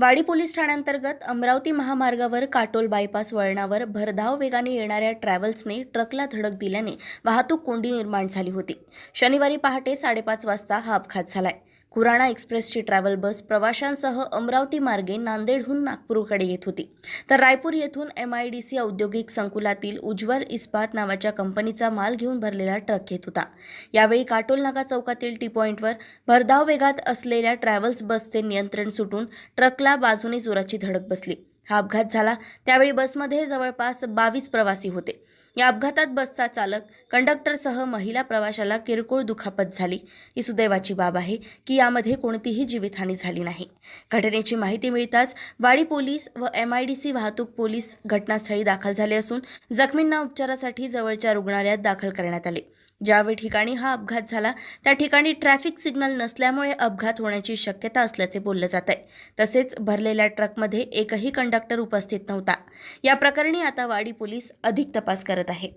वाडी पोलीस ठाण्यांतर्गत अमरावती महामार्गावर काटोल बायपास वळणावर भरधाव वेगाने येणाऱ्या ट्रॅव्हल्सने ट्रकला धडक दिल्याने वाहतूक कोंडी निर्माण झाली होती. शनिवारी पहाटे साडेपाच वाजता हा अपघात झालाय. कुराणा एक्सप्रेसची ट्रॅव्हल बस प्रवाशांसह अमरावती मार्गे नांदेडहून नागपूरकडे येत होती. तर रायपूर येथून एम आय डी सी औद्योगिक संकुलातील उज्ज्वल इस्पात नावाच्या कंपनीचा माल घेऊन भरलेला ट्रक येत होता. यावेळी काटोल नाका चौकातील टी पॉईंटवर भरधाव वेगात असलेल्या ट्रॅव्हल्स बसचे नियंत्रण सुटून ट्रकला बाजूने जोराची धडक बसली. हा अपघात झाला. त्यावेळी बसमध्ये जवळपास बावीस प्रवासी होते. या अपघातात बसचा चालक कंडक्टरसह महिला प्रवाशाला किरकोळ दुखापत झाली. ही सुदैवाची बाब आहे की यामध्ये कोणतीही जीवितहानी झाली नाही. घटनेची माहिती मिळताच वाडी पोलीस व एम आय डी सी वाहतूक पोलीस घटनास्थळी दाखल झाले असून जखमींना उपचारासाठी जवळच्या रुग्णालयात दाखल करण्यात आले. ज्यावेळी ठिकाणी हा अपघात झाला त्या ठिकाणी ट्रॅफिक सिग्नल नसल्यामुळे अपघात होण्याची शक्यता असल्याचे बोललं जात आहे तसेच भरलेल्या ट्रकमध्ये एकही कंडक्टर उपस्थित नव्हता. या प्रकरणी आता वाडी पोलीस अधिक तपास करत आहेत.